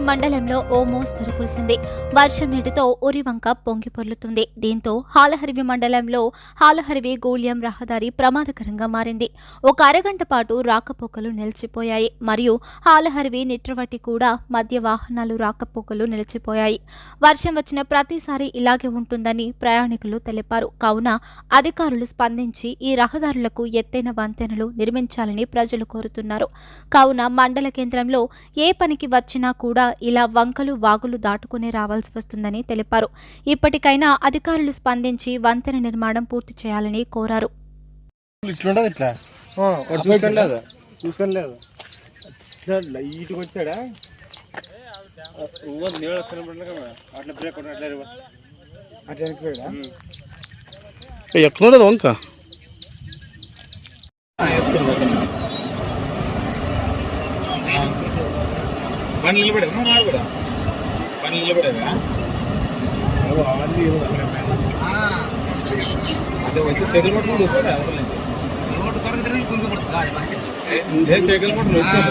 మండలంలో ఓ మోస్తరు కురిసింది. వర్షం నీటితో ఉరివంక పొంగి పొర్లుతుంది. దీంతో హాలహరివి మండలంలో హాలహరివి గూళ్యం రహదారి ప్రమాదకరంగా మారింది. ఒక అరగంట పాటు రాకపోకలు నిలిచిపోయాయి. మరియు హాలహరివి నిట్రవటి కూడా మధ్య వాహనాలు రాకపోకలు నిలిచిపోయాయి. వర్షం వచ్చిన ప్రతిసారి ఇలాగే ఉంటుందని ప్రయాణికులు తెలిపారు. కావున అధికారులు స్పందించి ఈ రహదారులకు ఎత్తైన వంతెనలు నిర్మించాలని ప్రజలు కోరుతున్నారు. కావున మండల కేంద్రంలో ఏ పనికి వచ్చినా కూడా ఇలా వంకలు వాగులు దాటుకునే రావాల్సి వస్తుందని తెలిపారు. ఇప్పటికైనా అధికారులు స్పందించి వంతెన నిర్మాణం పూర్తి చేయాలని కోరారు. ఇట్లుండదు ఇట్లా? పని నిలబడేదా మాడబడా పని. నిలబడేదా అదే వచ్చి సైకిల్ పట్టుకుని వస్తాడు అవతల నుంచి? ఏ సైకిల్ పట్టుకుని వచ్చాడు